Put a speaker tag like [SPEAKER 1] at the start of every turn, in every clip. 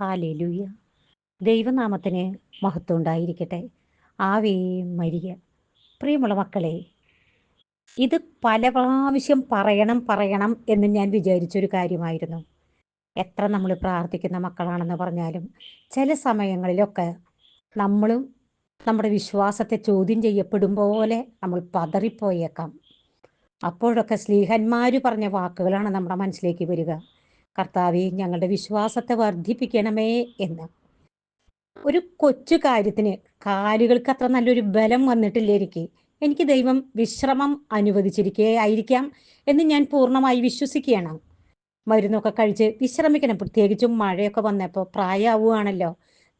[SPEAKER 1] Hallelujah. ദൈവനാമത്തിന് മഹത്വം ഉണ്ടായിരിക്കട്ടെ. Ave Maria. പ്രിയമുള്ള മക്കളെ ഇത് പല പ്രാവശ്യം പറയണം പറയണം എന്ന് ഞാൻ വിചാരിച്ചൊരു കാര്യമായിരുന്നു. എത്ര നമ്മൾ പ്രാർത്ഥിക്കുന്ന മക്കളാണെന്ന് പറഞ്ഞാലും ചില സമയങ്ങളിലൊക്കെ നമ്മളും നമ്മുടെ വിശ്വാസത്തെ ചോദ്യം ചെയ്യപ്പെടും പോലെ നമ്മൾ പതറിപ്പോയേക്കാം. അപ്പോഴൊക്കെ സ്ലീഹന്മാർ പറഞ്ഞ വാക്കുകളാണ് നമ്മുടെ മനസ്സിലേക്ക് വരിക. കർത്താവെ ഞങ്ങളുടെ വിശ്വാസത്തെ വർദ്ധിപ്പിക്കണമേ എന്ന്. ഒരു കൊച്ചു കാര്യത്തിന് കാലുകൾക്ക് അത്ര നല്ലൊരു ബലം വന്നിട്ടില്ല എനിക്ക്. ദൈവം വിശ്രമം അനുവദിച്ചിരിക്കേ ആയിരിക്കാം എന്ന് ഞാൻ പൂർണമായി വിശ്വസിക്കുകയാണ്. മരുന്നൊക്കെ കഴിച്ച് വിശ്രമിക്കണം. പ്രത്യേകിച്ചും മഴയൊക്കെ വന്നപ്പോൾ പ്രായമാവുകയാണല്ലോ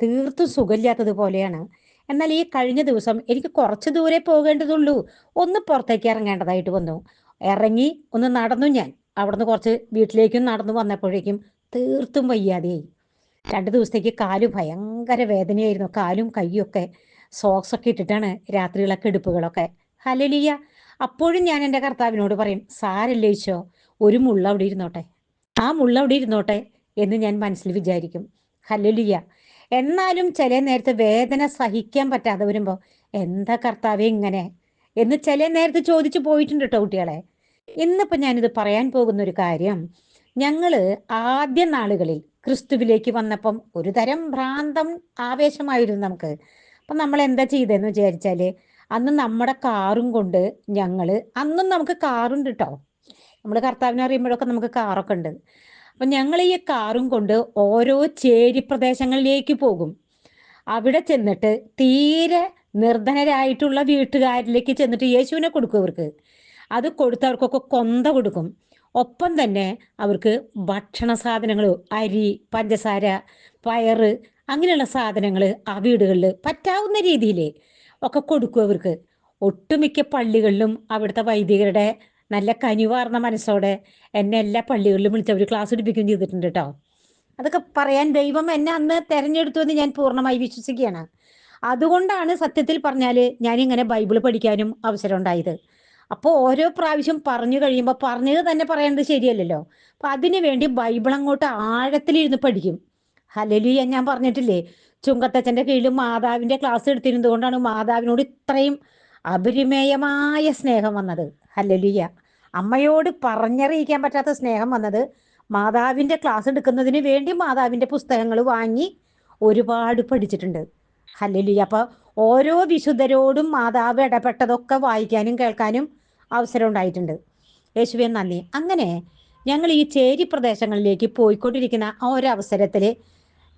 [SPEAKER 1] തീർത്തും സുഖമില്ലാത്തതുപോലെയാണ് എന്നാൽ ഈ കഴിഞ്ഞ ദിവസം എനിക്ക് കുറച്ച് ദൂരെ പോകേണ്ടതുള്ളൂ. ഒന്ന് പുറത്തേക്ക് ഇറങ്ങേണ്ടതായിട്ട് വന്നു. ഇറങ്ങി ഒന്ന് നടന്നു ഞാൻ. അവിടുന്ന് കുറച്ച് വീട്ടിലേക്കും നടന്നു വന്നപ്പോഴേക്കും തീർത്തും വയ്യാതെയായി. രണ്ട് ദിവസത്തേക്ക് കാൽ ഭയങ്കര വേദനയായിരുന്നു. കാലും കൈയൊക്കെ സോക്സ് ഒക്കെ ഇട്ടിട്ടാണ് രാത്രികളൊക്കെ എടുപ്പുകളൊക്കെ. ഹലലിയ അപ്പോഴും ഞാൻ എന്റെ കർത്താവിനോട് പറയും സാരല്ലേ ഈശോ ഒരു മുള്ള അവിടെ ഇരുന്നോട്ടെ. ആ മുള്ള അവിടെ ഇരുന്നോട്ടെ എന്ന് ഞാൻ മനസ്സിൽ വിചാരിക്കും. ഹലലിയ എന്നാലും ചില നേരത്തെ വേദന സഹിക്കാൻ പറ്റാതെ വരുമ്പോൾ എന്താ കർത്താവ് ഇങ്ങനെ? എന്ന് ചില നേരത്തെ ചോദിച്ചു പോയിട്ടുണ്ട് കേട്ടോ കുട്ടികളെ. ഇന്നിപ്പോൾ ഞാനിത് പറയാൻ പോകുന്ന ഒരു കാര്യം. ഞങ്ങൾ ആദ്യ നാളുകളിൽ ക്രിസ്തുവിലേക്ക് വന്നപ്പം ഒരു തരം ഭ്രാന്തം ആവേശമായിരുന്നു നമുക്ക്. അപ്പം നമ്മൾ എന്താ ചെയ്തതെന്ന് വിചാരിച്ചാൽ അന്ന് നമ്മുടെ കാറും കൊണ്ട് ഞങ്ങൾ അന്നും നമുക്ക് കാറുണ്ട് കേട്ടോ നമ്മൾ കർത്താവിനെ അറിയുമ്പോഴൊക്കെ നമുക്ക് കാറൊക്കെ ഉണ്ട്. അപ്പം ഞങ്ങൾ ഈ കാറും കൊണ്ട് ഓരോ ചേരി പ്രദേശങ്ങളിലേക്ക് പോകും. അവിടെ ചെന്നിട്ട് തീരെ നിർധനരായിട്ടുള്ള വീട്ടുകാരിലേക്ക് ചെന്നിട്ട് യേശുവിനെ കൊടുക്കും അവർക്ക് അത് കൊടുത്തവർക്കൊക്കെ കൊന്ത കൊടുക്കും. ഒപ്പം തന്നെ അവർക്ക് ഭക്ഷണ സാധനങ്ങൾ അരി പഞ്ചസാര പയറ് അങ്ങനെയുള്ള സാധനങ്ങൾ ആ വീടുകളിൽ പറ്റാവുന്ന രീതിയിൽ ഒക്കെ കൊടുക്കും അവർക്ക്. ഒട്ടുമിക്ക പള്ളികളിലും അവിടുത്തെ വൈദികരുടെ നല്ല കനിവാർന്ന മനസ്സോടെ എന്നെ എല്ലാ പള്ളികളിലും വിളിച്ച് അവർ ക്ലാസ് എടുപ്പിക്കുകയും ചെയ്തിട്ടുണ്ട് കേട്ടോ അതൊക്കെ പറയാൻ ദൈവം എന്നെ അന്ന് തെരഞ്ഞെടുത്തു എന്ന് ഞാൻ പൂർണമായി വിശ്വസിക്കുകയാണ്. അതുകൊണ്ടാണ് സത്യത്തിൽ പറഞ്ഞാൽ ഞാനിങ്ങനെ ബൈബിൾ പഠിക്കാനും അവസരം ഉണ്ടായത്. അപ്പോൾ ഓരോ പ്രാവശ്യം പറഞ്ഞു കഴിയുമ്പോൾ പറഞ്ഞത് തന്നെ പറയേണ്ടത് ശരിയല്ലല്ലോ. അപ്പം അതിനു വേണ്ടി ബൈബിൾ അങ്ങോട്ട് ആഴത്തിലിരുന്ന് പഠിക്കും. ഹലലിയ ഞാൻ പറഞ്ഞിട്ടില്ലേ? ചുങ്കത്തച്ഛന്റെ കീഴിൽ മാതാവിന്റെ ക്ലാസ് എടുത്തിരുന്നത് കൊണ്ടാണ് മാതാവിനോട് ഇത്രയും അപരിമേയമായ സ്നേഹം വന്നത്. ഹലലിയ അമ്മയോട് പറഞ്ഞറിയിക്കാൻ പറ്റാത്ത സ്നേഹം വന്നത് മാതാവിന്റെ ക്ലാസ് എടുക്കുന്നതിന് വേണ്ടി മാതാവിന്റെ പുസ്തകങ്ങൾ വാങ്ങി ഒരുപാട് പഠിച്ചിട്ടുണ്ട്. ഹലലിയ അപ്പോൾ ഓരോ വിശുദ്ധരോടും മാതാവ് ഇടപെട്ടതൊക്കെ വായിക്കാനും കേൾക്കാനും അവസരം ഉണ്ടായിട്ടുണ്ട്. യേശുവെ നന്ദി. അങ്ങനെ ഞങ്ങൾ ഈ ചേരി പ്രദേശങ്ങളിലേക്ക് പോയിക്കൊണ്ടിരിക്കുന്ന ആ ഒരു അവസരത്തിൽ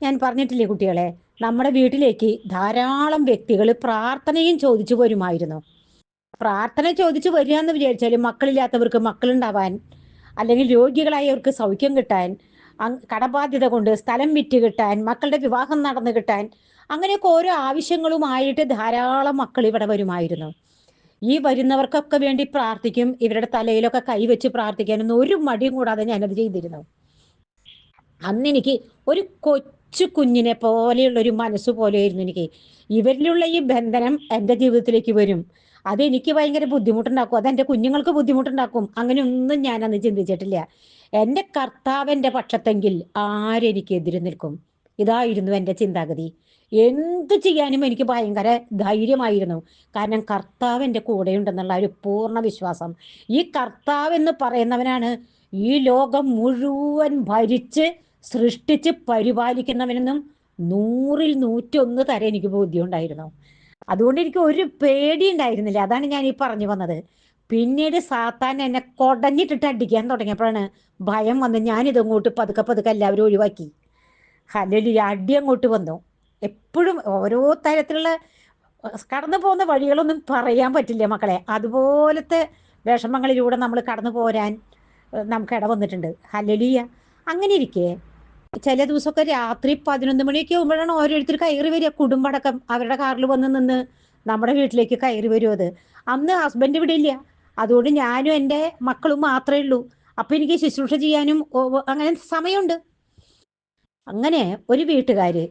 [SPEAKER 1] ഞാൻ പറഞ്ഞിട്ടില്ലേ കുട്ടികളെ നമ്മുടെ വീട്ടിലേക്ക് ധാരാളം വ്യക്തികൾ പ്രാർത്ഥനയും ചോദിച്ചു വരുമായിരുന്നു. പ്രാർത്ഥന ചോദിച്ചു വരിക എന്ന് വിചാരിച്ചാൽ മക്കളില്ലാത്തവർക്ക് മക്കളുണ്ടാവാൻ അല്ലെങ്കിൽ രോഗികളായവർക്ക് സൗഖ്യം കിട്ടാൻ കടബാധ്യത കൊണ്ട് സ്ഥലം വിറ്റ് കിട്ടാൻ മക്കളുടെ വിവാഹം നടന്നു കിട്ടാൻ അങ്ങനെയൊക്കെ ഓരോ ആവശ്യങ്ങളുമായിട്ട് ധാരാളം മക്കൾ ഇവിടെ വരുമായിരുന്നു. ഈ വരുന്നവർക്കൊക്കെ വേണ്ടി പ്രാർത്ഥിക്കും ഇവരുടെ തലയിലൊക്കെ കൈവച്ച് പ്രാർത്ഥിക്കാനൊന്നും ഒരു മടിയും കൂടാതെ ഞാനത് ചെയ്തിരുന്നു. അന്ന് എനിക്ക് ഒരു കൊച്ചു കുഞ്ഞിനെ പോലെയുള്ള ഒരു മനസ്സ് പോലെയായിരുന്നു എനിക്ക്. ഇവരിലുള്ള ഈ ബന്ധനം എന്റെ ജീവിതത്തിലേക്ക് വരും. അതെനിക്ക് ഭയങ്കര ബുദ്ധിമുട്ടുണ്ടാക്കും. അതെന്റെ കുഞ്ഞുങ്ങൾക്ക് ബുദ്ധിമുട്ടുണ്ടാക്കും. അങ്ങനെയൊന്നും ഞാൻ അന്ന് ചിന്തിച്ചിട്ടില്ല. എന്റെ കർത്താവിന്റെ പക്ഷത്തെങ്കിൽ ആരെനിക്ക് എതിര് നിൽക്കും? ഇതായിരുന്നു എന്റെ ചിന്താഗതി. എന്ത് ചെയ്യാനും എനിക്ക് ഭയങ്കര ധൈര്യമായിരുന്നു. കാരണം കർത്താവ് എന്റെ കൂടെയുണ്ടെന്നുള്ള ഒരു പൂർണ വിശ്വാസം. ഈ കർത്താവ് എന്ന് പറയുന്നവനാണ് ഈ ലോകം മുഴുവൻ ഭരിച്ച് സൃഷ്ടിച്ച് പരിപാലിക്കുന്നവനെന്നും നൂറിൽ നൂറ്റൊന്ന് തരം എനിക്ക് ബോധ്യമുണ്ടായിരുന്നു. അതുകൊണ്ട് എനിക്ക് ഒരു പേടി ഉണ്ടായിരുന്നില്ല അതാണ് ഞാൻ ഈ പറഞ്ഞു വന്നത്. പിന്നീട് സാത്താൻ എന്നെ കൊടഞ്ഞിട്ടിട്ട് അടിക്കാൻ തുടങ്ങിയപ്പോഴാണ് ഭയം വന്ന് ഞാനിതങ്ങോട്ട് പതുക്കെ പതുക്കെ എല്ലാവരും ഒഴിവാക്കി. ഹലലി അടി അങ്ങോട്ട് വന്നു. എപ്പോഴും ഓരോ തരത്തിലുള്ള കടന്നു പോകുന്ന വഴികളൊന്നും പറയാൻ പറ്റില്ല മക്കളെ. അതുപോലത്തെ വിഷമങ്ങളിലൂടെ നമ്മൾ കടന്നു പോരാൻ നമുക്ക് ഇട വന്നിട്ടുണ്ട്. ഹലലിയ അങ്ങനെ ഇരിക്കേ. ചില ദിവസമൊക്കെ രാത്രി പതിനൊന്ന് മണിയൊക്കെ ആകുമ്പോഴാണ് ഓരോരുത്തർ കയറി വരിക. കുടുംബടക്കം അവരുടെ കാറിൽ വന്ന് നിന്ന് നമ്മുടെ വീട്ടിലേക്ക് കയറി വരും അത്. അന്ന് ഹസ്ബൻഡ് ഇവിടെ ഇല്ല. അതുകൊണ്ട് ഞാനും എന്റെ മക്കളും മാത്രമേ ഉള്ളൂ. അപ്പം എനിക്ക് ശുശ്രൂഷ ചെയ്യാനും അങ്ങനെ സമയമുണ്ട്. അങ്ങനെ ഒരു വീട്ടുകാര്.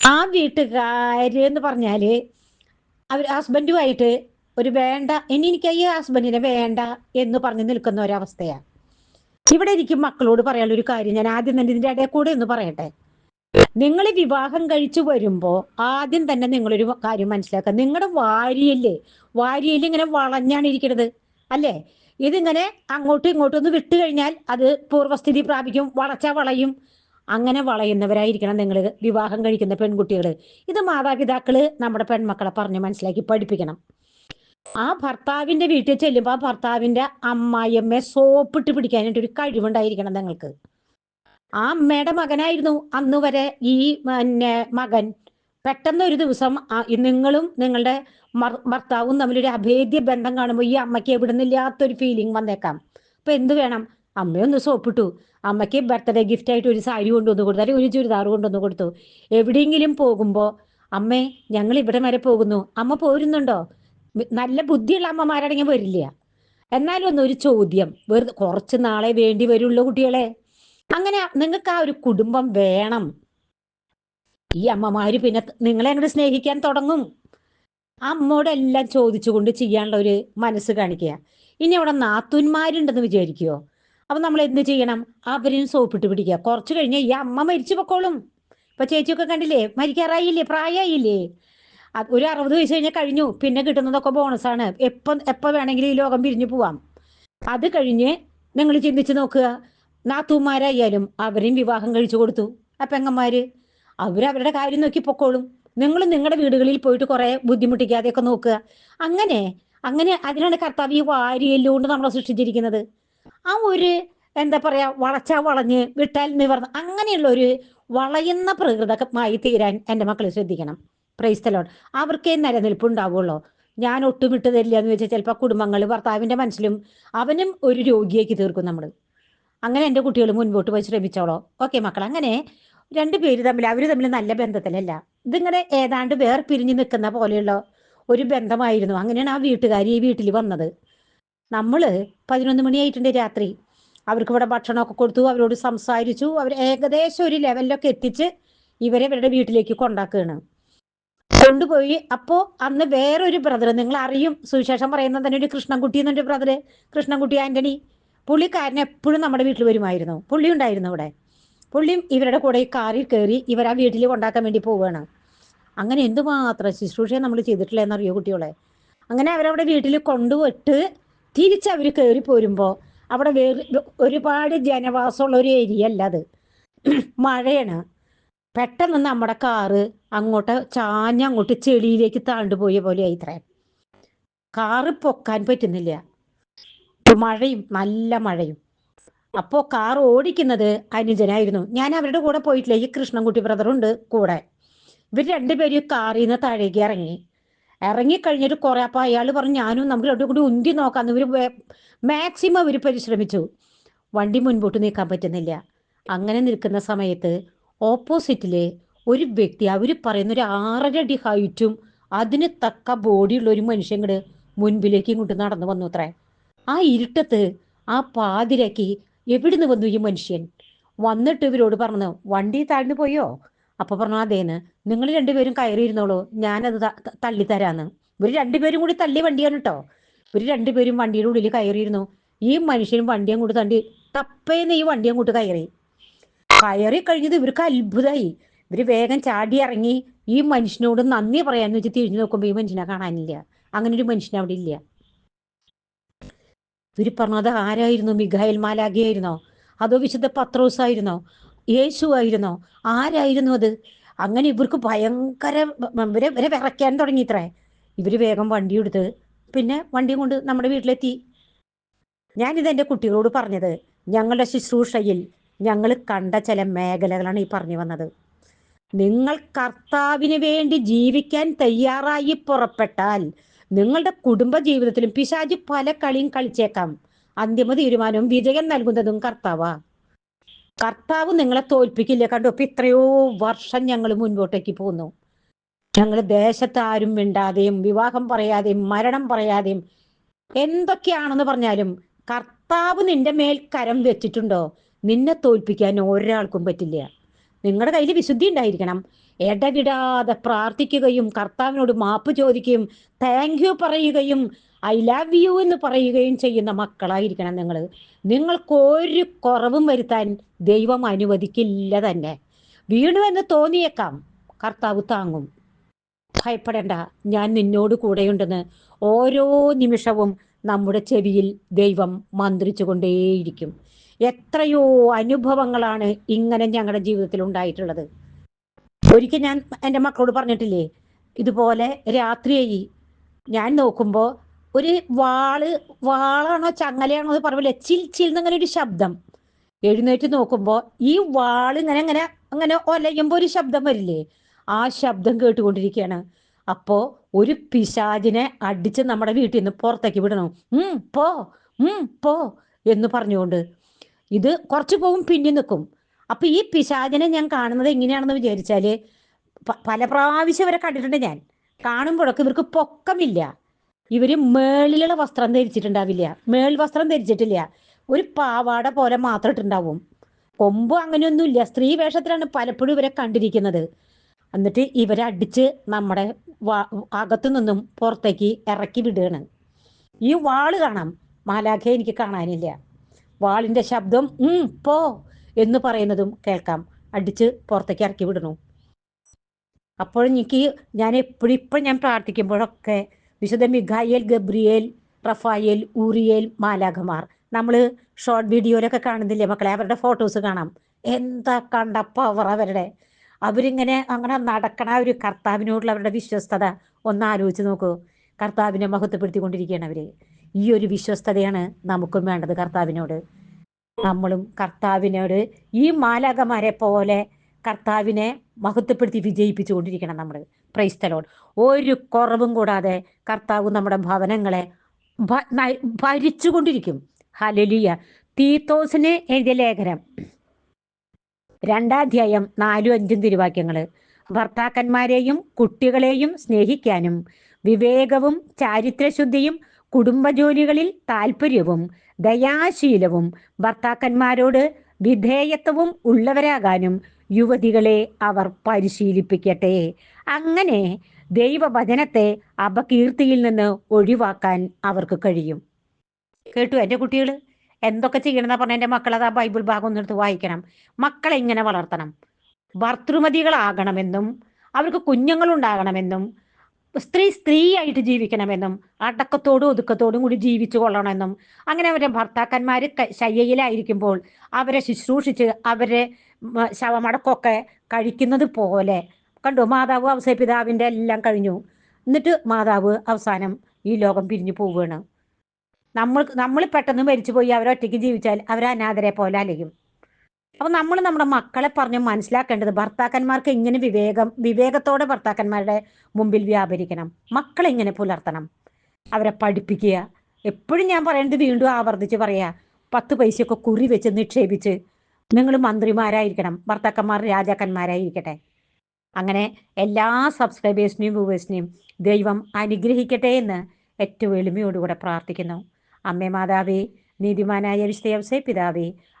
[SPEAKER 1] ആ വീട്ടുകാര് എന്ന് പറഞ്ഞാൽ അവർ ഹസ്ബൻഡുമായിട്ട് ഒരു വേണ്ട ഇനി എനിക്ക് ഈ ഹസ്ബൻഡിനെ വേണ്ട എന്ന് പറഞ്ഞ് നിൽക്കുന്ന ഒരവസ്ഥയാണ്. ഇവിടെ എനിക്ക് മക്കളോട് പറയാനുള്ള ഒരു കാര്യം ഞാൻ ആദ്യം തന്നെ ഇതിന്റെ ഇടയിൽ കൂടെ ഒന്ന് പറയട്ടെ. നിങ്ങൾ വിവാഹം കഴിച്ചു വരുമ്പോൾ ആദ്യം തന്നെ നിങ്ങളൊരു കാര്യം മനസ്സിലാക്കുക. നിങ്ങളുടെ വാരിയല്ലേ? വാരിയൽ ഇങ്ങനെ വളഞ്ഞാണ് ഇരിക്കുന്നത് അല്ലേ? ഇതിങ്ങനെ അങ്ങോട്ടും ഇങ്ങോട്ടും ഒന്ന് വിട്ടു കഴിഞ്ഞാൽ അത് പൂർവസ്ഥിതി പ്രാപിക്കും വളച്ച വളയും അങ്ങനെ വളയുന്നവരായിരിക്കണം നിങ്ങൾ വിവാഹം കഴിക്കുന്ന പെൺകുട്ടികൾ ഇത് മാതാപിതാക്കൾ നമ്മുടെ പെൺമക്കളെ പറഞ്ഞ് മനസ്സിലാക്കി പഠിപ്പിക്കണം. ആ ഭർത്താവിന്റെ വീട്ടിൽ ചെല്ലുമ്പോൾ ആ ഭർത്താവിന്റെ അമ്മായിയമ്മയെ സോപ്പിട്ട് പിടിക്കാനായിട്ട് ഒരു കഴിവുണ്ടായിരിക്കണം നിങ്ങൾക്ക്. ആ അമ്മയുടെ മകനായിരുന്നു അന്ന് വരെ ഈ പിന്നെ മകൻ. പെട്ടെന്ന് ഒരു ദിവസം നിങ്ങളും നിങ്ങളുടെ ഭർത്താവും തമ്മിലൊരു അഭേദ്യ ബന്ധം കാണുമ്പോൾ ഈ അമ്മയ്ക്ക് എവിടുന്നില്ലാത്തൊരു ഫീലിംഗ് വന്നേക്കാം. അപ്പൊ എന്ത് വേണം? അമ്മയൊന്ന് സോപ്പിട്ടു അമ്മയ്ക്ക് ബർത്ത്ഡേ ഗിഫ്റ്റ് ആയിട്ട് ഒരു സാരി കൊണ്ടുവന്ന് കൊടുത്തു. അല്ലെങ്കിൽ ഒരു ചുരിദാർ കൊണ്ടുവന്ന് കൊടുത്തു. എവിടെയെങ്കിലും പോകുമ്പോൾ അമ്മേ ഞങ്ങൾ ഇവിടെ വരെ പോകുന്നു. അമ്മ പോരുന്നുണ്ടോ? നല്ല ബുദ്ധിയുള്ള അമ്മമാരാണെങ്കിൽ വരില്ല. എന്നാലും ഒന്ന് ഒരു ചോദ്യം. വെറുതെ കുറച്ച് നാളെ വേണ്ടി വരുള്ളൂ കുട്ടികളെ. അങ്ങനെ നിങ്ങൾക്ക് ആ ഒരു കുടുംബം വേണം. ഈ അമ്മമാര് പിന്നെ നിങ്ങളെ അങ്ങോട്ട് സ്നേഹിക്കാൻ തുടങ്ങും. അമ്മോടെല്ലാം ചോദിച്ചുകൊണ്ട് ചെയ്യാനുള്ള ഒരു മനസ്സ് കാണിക്കുക. ഇനി അവിടെ നാത്തൂന്മാരുണ്ടെന്ന് വിചാരിക്കുവോ? അപ്പൊ നമ്മൾ എന്ത് ചെയ്യണം? അവരും സോപ്പിട്ട് പിടിക്കുക. കുറച്ച് കഴിഞ്ഞ് ഈ അമ്മ മരിച്ചു പൊക്കോളും. ഇപ്പൊ ചേച്ചിയൊക്കെ കണ്ടില്ലേ? മരിക്കാറായില്ലേ? പ്രായമായില്ലേ ഒരു അറുപത് വയസ്സ് കഴിഞ്ഞാൽ കഴിഞ്ഞു. പിന്നെ കിട്ടുന്നതൊക്കെ ബോണസാണ് എപ്പം എപ്പോൾ വേണമെങ്കിലും ഈ ലോകം പിരിഞ്ഞു പോവാം. അത് കഴിഞ്ഞ് നിങ്ങൾ ചിന്തിച്ച് നോക്കുക. നാത്തൂമാരായാലും അവരെയും വിവാഹം കഴിച്ചു കൊടുത്തു. ആ പെങ്ങന്മാര് അവരവരുടെ കാര്യം നോക്കി പൊക്കോളും. നിങ്ങൾ നിങ്ങളുടെ വീടുകളിൽ പോയിട്ട് കുറെ ബുദ്ധിമുട്ടിക്കാതെയൊക്കെ നോക്കുക. അങ്ങനെ അങ്ങനെ അതിനാണ് കർത്താവ് ഈ വാരിയെല്ലുകൊണ്ട് നമ്മളെ സൃഷ്ടിച്ചിരിക്കുന്നത്. ആ ഒരു എന്താ പറയാ വളച്ച വളഞ്ഞ് വിട്ടാൽ നിവർന്ന് അങ്ങനെയുള്ള ഒരു വളയുന്ന പ്രകൃതമായി തീരാൻ എന്റെ മക്കൾ ശ്രദ്ധിക്കണം. പ്രൈസ്തലോൺ അവർക്കേ നിലനിൽപ്പ് ഉണ്ടാവുള്ളൂ. ഞാൻ ഒട്ടും വിട്ടു തരില്ല എന്ന് വെച്ചാൽ ചിലപ്പോൾ കുടുംബങ്ങൾ ഭർത്താവിന്റെ മനസ്സിലും അവനും ഒരു രോഗിയാക്കി തീർക്കും നമ്മൾ അങ്ങനെ എന്റെ കുട്ടികൾ മുൻപോട്ട് പോയി ശ്രമിച്ചോളോ. ഓക്കെ മക്കൾ അങ്ങനെ രണ്ട് പേര് തമ്മിൽ അവർ തമ്മിൽ നല്ല ബന്ധത്തിലല്ല. ഇതിങ്ങനെ ഏതാണ്ട് വേർപിരിഞ്ഞ് നിൽക്കുന്ന പോലെയുള്ള ഒരു ബന്ധമായിരുന്നു. അങ്ങനെയാണ് ആ വീട്ടുകാരി ഈ വീട്ടിൽ വന്നത്. നമ്മൾ പതിനൊന്ന് മണിയായിട്ടുണ്ട് രാത്രി. അവർക്ക് ഇവിടെ ഭക്ഷണമൊക്കെ കൊടുത്തു അവരോട് സംസാരിച്ചു. അവർ ഏകദേശം ഒരു ലെവലിലൊക്കെ എത്തിച്ച് ഇവരെ ഇവരുടെ വീട്ടിലേക്ക് കൊണ്ടാക്കുകയാണ്. കൊണ്ടുപോയി. അപ്പോ അന്ന് വേറൊരു ബ്രദർ നിങ്ങൾ അറിയും സുവിശേഷം പറയുന്ന തന്നെ ഒരു കൃഷ്ണൻകുട്ടി എന്നൊരു ബ്രദർ കൃഷ്ണൻകുട്ടി ആന്റണി. പുള്ളിക്കാരൻ എപ്പോഴും നമ്മുടെ വീട്ടിൽ വരുമായിരുന്നു. പുള്ളി ഉണ്ടായിരുന്നു ഇവിടെ. പുള്ളിയും ഇവരുടെ കൂടെ ഈ കാറിൽ കയറി ഇവർ ആ വീട്ടിൽ കൊണ്ടാക്കാൻ വേണ്ടി പോവുകയാണ്. അങ്ങനെ എന്തുമാത്രം ശുശ്രൂഷ നമ്മൾ ചെയ്തിട്ടില്ല എന്നറിയോ കുട്ടികളെ? അങ്ങനെ അവരവിടെ വീട്ടിൽ കൊണ്ടുവിട്ട് തിരിച്ച് അവർ കയറി പോരുമ്പോൾ അവിടെ ഒരുപാട് ജനവാസമുള്ള ഒരു ഏരിയ അല്ല അത്. മഴയാണ്. പെട്ടെന്ന് നമ്മുടെ കാറ് അങ്ങോട്ട് ചാഞ്ഞ് അങ്ങോട്ട് ചെളിയിലേക്ക് താണ്ടുപോയ പോലെ ആയിത്രേ കാറ് പൊക്കാൻ പറ്റുന്നില്ല. മഴയും നല്ല മഴയും. അപ്പോൾ കാർ ഓടിക്കുന്നത് അനുജനായിരുന്നു. ഞാൻ അവരുടെ കൂടെ പോയിട്ടില്ല. ഈ കൃഷ്ണൻകുട്ടി ബ്രദറുണ്ട് കൂടെ. ഇവർ രണ്ടുപേരും കാറിൽ നിന്ന് താഴേക്ക് ഇറങ്ങി. ഇറങ്ങി കഴിഞ്ഞിട്ട് കുറെ അപ്പൊ അയാൾ പറഞ്ഞു ഞാനും നമുക്ക് രണ്ടും കൂടി ഉന്തി നോക്കാന്ന് ഇവർ മാക്സിമം ഇവർ പരിശ്രമിച്ചു. വണ്ടി മുൻപോട്ട് നീക്കാൻ പറ്റുന്നില്ല. അങ്ങനെ നിൽക്കുന്ന സമയത്ത് ഓപ്പോസിറ്റിൽ ഒരു വ്യക്തി അവർ പറയുന്ന ഒരു ആറര അടി ഹൈറ്റും അതിന് തക്ക ബോഡിയുള്ള ഒരു മനുഷ്യൻ ഇങ്ങോട്ട് മുൻപിലേക്ക് ഇങ്ങോട്ട് നടന്നു വന്നു അത്രേ ആ ഇരുട്ടത്ത് ആ പാതിരക്കി എവിടുന്ന് വന്നു ഈ മനുഷ്യൻ? വന്നിട്ട് ഇവരോട് പറഞ്ഞു വണ്ടി താഴ്ന്നു പോയോ? അപ്പൊ പറഞ്ഞു അതേന്ന് നിങ്ങൾ രണ്ടുപേരും കയറിയിരുന്നോളൂ ഞാനത് തള്ളി തരാന്ന്. ഇവർ രണ്ടുപേരും കൂടി തള്ളി വണ്ടിയാണ് കേട്ടോ ഇവർ രണ്ടുപേരും വണ്ടിയുടെ ഉള്ളിൽ കയറിയിരുന്നു. ഈ മനുഷ്യനും വണ്ടി അങ്ങോട്ട് തണ്ടി തപ്പേന്ന് ഈ വണ്ടി അങ്ങോട്ട് കയറി. കയറി കഴിഞ്ഞത് ഇവർക്ക് അത്ഭുതമായി ഇവർ വേഗം ചാടി ഇറങ്ങി. ഈ മനുഷ്യനോട് നന്ദി പറയാന്ന് വെച്ച് തിരിഞ്ഞു നോക്കുമ്പോൾ ഈ മനുഷ്യനെ കാണാനില്ല. അങ്ങനെ ഒരു മനുഷ്യൻ അവിടെ ഇല്ല. ഇവർ പറഞ്ഞത് ആരായിരുന്നു? മിഖായൽ മാലാഖിയായിരുന്നോ? അതോ വിശുദ്ധ പത്രോസ് ആയിരുന്നോ യേശു ആയിരുന്നോ ആരായിരുന്നു അത്? അങ്ങനെ ഇവർക്ക് ഭയങ്കര ഇവരെ ഇവരെ വിറയ്ക്കാൻ തുടങ്ങി ഇത്രേ. ഇവർ വേഗം വണ്ടി എടുത്ത് പിന്നെ വണ്ടിയും കൊണ്ട് നമ്മുടെ വീട്ടിലെത്തി. ഞാനിത് എന്റെ കുട്ടികളോട് പറഞ്ഞത് ഞങ്ങളുടെ ശുശ്രൂഷയിൽ ഞങ്ങൾ കണ്ട ചില മേഖലകളാണ് ഈ പറഞ്ഞു വന്നത്. നിങ്ങൾ കർത്താവിന് വേണ്ടി ജീവിക്കാൻ തയ്യാറായി പുറപ്പെട്ടാൽ നിങ്ങളുടെ കുടുംബ ജീവിതത്തിലും പിശാജ് പല കളിയും കളിച്ചേക്കാം. അന്തിമ തീരുമാനവും വിജയം നൽകുന്നതും കർത്താവാ. കർത്താവ് നിങ്ങളെ തോൽപ്പിക്കില്ല. കണ്ടു? ഇപ്പൊ ഇത്രയോ വർഷം ഞങ്ങൾ മുൻപോട്ടേക്ക് പോന്നു ഞങ്ങൾ ദേശത്ത് ആരും മിണ്ടാതെയും വിവാഹം പറയാതെയും മരണം പറയാതെയും എന്തൊക്കെയാണെന്ന് പറഞ്ഞാലും കർത്താവ് നിന്റെ മേൽ കരം വെച്ചിട്ടുണ്ടോ? നിന്നെ തോൽപ്പിക്കാൻ ഒരാൾക്കും പറ്റില്ല. നിങ്ങളുടെ കയ്യിൽ വിശുദ്ധി ഉണ്ടായിരിക്കണം. ഇടവിടാതെ പ്രാർത്ഥിക്കുകയും കർത്താവിനോട് മാപ്പ് ചോദിക്കുകയും താങ്ക് യു പറയുകയും ഐ ലവ് യു എന്ന് പറയുകയും ചെയ്യുന്ന മക്കളായിരിക്കണം നിങ്ങൾ നിങ്ങൾക്ക് ഒരു കുറവും വരുത്താൻ ദൈവം അനുവദിക്കില്ല തന്നെ. വീണു എന്ന് തോന്നിയേക്കാം. കർത്താവ് താങ്ങും. ഭയപ്പെടേണ്ട. ഞാൻ നിന്നോട് കൂടെയുണ്ടെന്ന് ഓരോ നിമിഷവും നമ്മുടെ ചെവിയിൽ ദൈവം മന്ത്രിച്ചു കൊണ്ടേയിരിക്കും എത്രയോ അനുഭവങ്ങളാണ് ഇങ്ങനെ ഞങ്ങളുടെ ജീവിതത്തിൽ ഉണ്ടായിട്ടുള്ളത്. ഒരിക്കൽ ഞാൻ എന്റെ മക്കളോട് പറഞ്ഞിട്ടില്ലേ ഇതുപോലെ രാത്രിയായി ഞാൻ നോക്കുമ്പോൾ ഒരു വാൾ വാളാണോ ചങ്ങലയാണോ എന്ന് പറഞ്ഞില്ല ചിൽ എന്നങ്ങനെ ഒരു ശബ്ദം. എഴുന്നേറ്റ് നോക്കുമ്പോൾ ഈ വാൾ ഇങ്ങനെ ഇങ്ങനെ അങ്ങനെ ഒലയുമ്പോൾ ഒരു ശബ്ദം വരില്ലേ ആ ശബ്ദം കേട്ടുകൊണ്ടിരിക്കുകയാണ്. അപ്പോൾ ഒരു പിശാചിനെ അടിച്ച് നമ്മുടെ വീട്ടിൽ നിന്ന് പുറത്തേക്ക് വിടണം. ഉം പോ ഉം പോ എന്ന് പറഞ്ഞുകൊണ്ട് ഇത് കുറച്ച് പോകും പിന്നെ നിൽക്കും. അപ്പൊ ഈ പിശാചിനെ ഞാൻ കാണുന്നത് എങ്ങനെയാണെന്ന് വിചാരിച്ചാൽ പല പ്രാവശ്യം വരെ കണ്ടിട്ടുണ്ട് ഞാൻ. കാണുമ്പോഴൊക്കെ ഇവർക്ക് പൊക്കമില്ല. ഇവർ മേളിലുള്ള വസ്ത്രം ധരിച്ചിട്ടുണ്ടാവില്ല. മേൾ വസ്ത്രം ധരിച്ചിട്ടില്ല. ഒരു പാവാട പോലെ മാത്രം ഇട്ടുണ്ടാവും കൊമ്പ് അങ്ങനെയൊന്നുമില്ല. സ്ത്രീ വേഷത്തിലാണ് പലപ്പോഴും ഇവരെ കണ്ടിരിക്കുന്നത്. എന്നിട്ട് ഇവരെ അടിച്ച് നമ്മുടെ അകത്തു നിന്നും പുറത്തേക്ക് ഇറക്കി വിടുകയാണ്. ഈ വാൾ കാണാം. മാലാഖയെ എനിക്ക് കാണാനില്ല. വാളിന്റെ ശബ്ദം ഉം പോ എന്ന് പറയുന്നതും കേൾക്കാം. അടിച്ച് പുറത്തേക്ക് ഇറക്കി വിടണു. അപ്പോൾ എനിക്ക് ഞാൻ എപ്പോഴും ഇപ്പം ഞാൻ പ്രാർത്ഥിക്കുമ്പോഴൊക്കെ വിശുദ്ധ മിഖായേൽ ഗബ്രിയേൽ റഫായേൽ ഊറിയേൽ മാലാഖമാർ. നമ്മൾ ഷോർട്ട് വീഡിയോയിലൊക്കെ കാണുന്നില്ലേ മക്കളെ? അവരുടെ ഫോട്ടോസ് കാണാം. എന്താ കണ്ട പവർ അവരുടെ. അവരിങ്ങനെ അങ്ങനെ നടക്കണ ഒരു കർത്താവിനോടുള്ള അവരുടെ വിശ്വസ്തത ഒന്ന് ആലോചിച്ച് നോക്കൂ. കർത്താവിനെ മഹത്വപ്പെടുത്തിക്കൊണ്ടിരിക്കുകയാണ് അവർ. ഈ ഒരു വിശ്വസ്തതയാണ് നമുക്കും വേണ്ടത് കർത്താവിനോട്. നമ്മളും കർത്താവിനോട് ഈ മാലാകമാരെ പോലെ കർത്താവിനെ മഹത്വപ്പെടുത്തി വിജയിപ്പിച്ചു കൊണ്ടിരിക്കണം നമ്മൾ പ്രൈസ്തലോട് ഒരു കുറവും കൂടാതെ കർത്താവ് നമ്മുടെ ഭവനങ്ങളെ ഭരിച്ചുകൊണ്ടിരിക്കും. ഹലലിയ തീത്തോസിന് എഴുതിയ ലേഖനം. രണ്ടാധ്യായം നാലും അഞ്ചും തിരുവാക്യങ്ങൾ. ഭർത്താക്കന്മാരെയും കുട്ടികളെയും സ്നേഹിക്കാനും വിവേകവും ചാരിത്രശുദ്ധിയും കുടുംബജോലികളിൽ താല്പര്യവും ദയാശീലവും ഭർത്താക്കന്മാരോട് വിധേയത്വവും ഉള്ളവരാകാനും യുവതികളെ അവർ പരിശീലിപ്പിക്കട്ടെ. അങ്ങനെ ദൈവവചനത്തെ അപകീർത്തിയിൽ നിന്ന് ഒഴിവാക്കാൻ അവർക്ക് കഴിയും. കേട്ടു എന്റെ കുട്ടികൾ എന്തൊക്കെ ചെയ്യണമെന്നാ പറഞ്ഞ? എന്റെ മക്കളത് ആ ബൈബിൾ ഭാഗം ഒന്നെടുത്ത് വായിക്കണം. മക്കളെ ഇങ്ങനെ വളർത്തണം. ഭർത്തൃമതികളാകണമെന്നും അവർക്ക് കുഞ്ഞുങ്ങളുണ്ടാകണമെന്നും സ്ത്രീ സ്ത്രീയായിട്ട് ജീവിക്കണമെന്നും അടക്കത്തോടും ഒതുക്കത്തോടും കൂടി ജീവിച്ചു കൊള്ളണമെന്നും അങ്ങനെ അവരുടെ ഭർത്താക്കന്മാർ ശയ്യയിലായിരിക്കുമ്പോൾ അവരെ ശുശ്രൂഷിച്ച് അവരെ ശവമടക്കമൊക്കെ കഴിക്കുന്നത് പോലെ. കണ്ടു? മാതാവ് അവസാന പിതാവിന്റെ എല്ലാം കഴിഞ്ഞു. എന്നിട്ട് മാതാവ് അവസാനം ഈ ലോകം പിരിഞ്ഞു പോവുകയാണ്. നമ്മൾ നമ്മൾ പെട്ടെന്ന് മരിച്ചു പോയി അവരൊറ്റയ്ക്ക് ജീവിച്ചാൽ അവരനാഥരെ പോലെ അലയും. അപ്പൊ നമ്മൾ നമ്മുടെ മക്കളെ പറഞ്ഞ് മനസ്സിലാക്കേണ്ടത് ഭർത്താക്കന്മാർക്ക് ഇങ്ങനെ വിവേകം വിവേകത്തോടെ ഭർത്താക്കന്മാരുടെ മുമ്പിൽ വ്യാപരിക്കണം. മക്കളെ ഇങ്ങനെ പുലർത്തണം? അവരെ പഠിപ്പിക്കുക. എപ്പോഴും ഞാൻ പറയുന്നത് വീണ്ടും ആവർത്തിച്ച് പറയാ പത്ത് പൈസയൊക്കെ കുറി വെച്ച് നിക്ഷേപിച്ച് നിങ്ങൾ മന്ത്രിമാരായിരിക്കണം ഭർത്താക്കന്മാർ രാജാക്കന്മാരായിരിക്കട്ടെ. അങ്ങനെ എല്ലാ സബ്സ്ക്രൈബേഴ്സിനെയും വ്യൂവേഴ്സിനെയും ദൈവം അനുഗ്രഹിക്കട്ടെ എന്ന് ഏറ്റവും എളിമയോടുകൂടെ പ്രാർത്ഥിക്കുന്നു. അമ്മേ മാതാവേ നീതിമാനായ വിശ്വസേ പിതാവേ